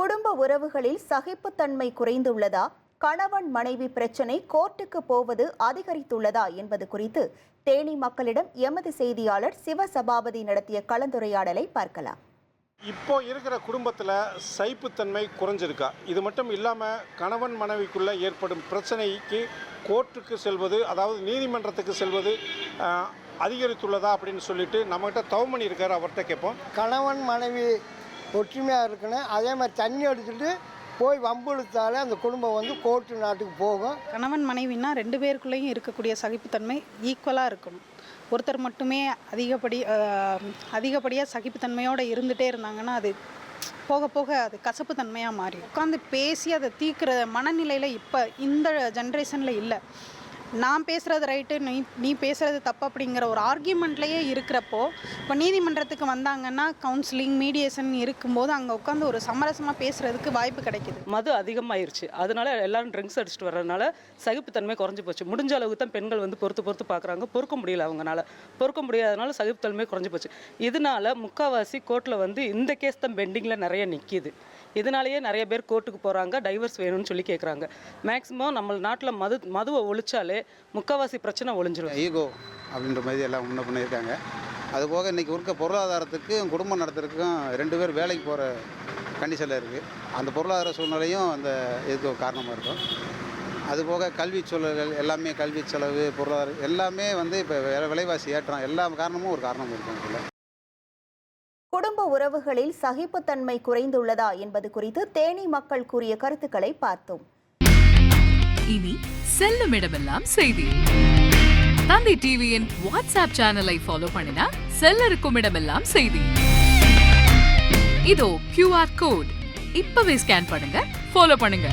குடும்ப உறவுகளில் சகிப்புத்தன்மை குறைந்துள்ளதா? கணவன் மனைவி பிரச்சனை கோர்ட்டுக்கு போவது அதிகரித்துள்ளதா என்பது குறித்து தேனி மக்களிடம் எமது செய்தியாளர் சிவசபாபதி நடத்திய கலந்துரையாடலை பார்க்கலாம். இப்போ இருக்கிற குடும்பத்தில் சைப்புத்தன்மை குறைஞ்சிருக்கா? இது மட்டும் இல்லாமல் கணவன் மனைவிக்குள்ளே ஏற்படும் பிரச்சனைக்கு கோர்ட்டுக்கு செல்வது அதாவது நீதிமன்றத்துக்கு செல்வது அதிகரித்துள்ளதா அப்படின்னு சொல்லிட்டு நம்மகிட்ட தவமணி இருக்கார் அவர்கிட்ட கேட்போம். கணவன் மனைவி ஒற்றுமையாக இருக்கணும். அதே மாதிரி தண்ணி அடிச்சுட்டு போய் வம்புழுத்தாலே அந்த குடும்பம் வந்து கோர்ட்டு நாட்டுக்கு போகும். கணவன் மனைவினா ரெண்டு பேருக்குள்ளேயும் இருக்கக்கூடிய சகிப்புத்தன்மை ஈக்குவலாக இருக்கணும் ஒருத்தர் மட்டுமே அதிகப்படி அதிகப்படியாக சகிப்புத்தன்மையோடு இருந்துகிட்டே இருந்தாங்கன்னா அது போக போக அது கசப்பு தன்மையாக மாறி உட்காந்து பேசி அதை தீர்க்கிற மனநிலையில் இப்போ இந்த ஜென்ரேஷனில் இல்லை. நான் பேசுகிறது ரைட்டு நீ நீ பேசுகிறது தப்பு அப்படிங்கிற ஒரு ஆர்கியூமெண்ட்லேயே இருக்கிறப்போ இப்போ நீதிமன்றத்துக்கு வந்தாங்கன்னா கவுன்சிலிங் மீடியேஷன் இருக்கும்போது அங்கே உட்காந்து ஒரு சமரசமாக பேசுகிறதுக்கு வாய்ப்பு கிடைக்கிது. மது அதிகமாயிருச்சு. அதனால எல்லாரும் ட்ரிங்க்ஸ் அடிச்சுட்டு வர்றதுனால சகிப்புத்தன்மை குறைஞ்சி போச்சு. முடிஞ்ச அளவுக்கு தான் பெண்கள் வந்து பொறுத்து பொறுத்து பார்க்குறாங்க. பொறுக்க முடியல அவங்கனால. பொறுக்க முடியாதனால சகிப்புத்தன்மை குறைஞ்சி போச்சு. இதனால முக்காவாசி கோர்ட்டில் வந்து இந்த கேஸ் தான் பெண்டிங்கில் நிறைய நிற்கிது இதனாலேயே நிறைய பேர் கோர்ட்டுக்கு போகிறாங்க டைவர்ஸ் வேணும்னு சொல்லி கேட்குறாங்க மேக்ஸிமம் நம்ம நாட்டில் மது மதுவை ஒழிச்சாலே முக்கால்வாசி பிரச்சனை ஒழிஞ்சிடும் ஈகோ அப்படின்ற மாதிரி எல்லாம் முன்ன பண்ணியிருக்காங்க. அதுபோக இன்றைக்கி இருக்க பொருளாதாரத்துக்கும் குடும்பம் நடத்துறதுக்கும் ரெண்டு பேர் வேலைக்கு போகிற கண்டிஷனில் இருக்குது அந்த பொருளாதார சூழ்நிலையும் அந்த இதுக்கு காரணமாக இருக்கும். அதுபோக கல்வி சூழல்கள் எல்லாமே கல்வி செலவு பொருளாதாரம் எல்லாமே வந்து இப்போ விலைவாசி ஏற்றம் எல்லா காரணமும் ஒரு காரணம் இருக்கும் இதில். குடும்ப உறவுகளில் சகிப்புத்தன்மை குறைந்துள்ளதா என்பது குறித்து தேனி மக்கள் கூறிய கருத்துக்களை பார்த்தோம். இனி செல்லும் இடமெல்லாம் செய்தி. தந்தி டிவியின் வாட்ஸ்அப் சேனலை ஃபாலோ பண்ணினா செல்ல இருக்கும் இடமெல்லாம் செய்தி. இதோ கியூஆர் கோட் இப்பவே ஸ்கேன் பண்ணுங்க ஃபாலோ பண்ணுங்க.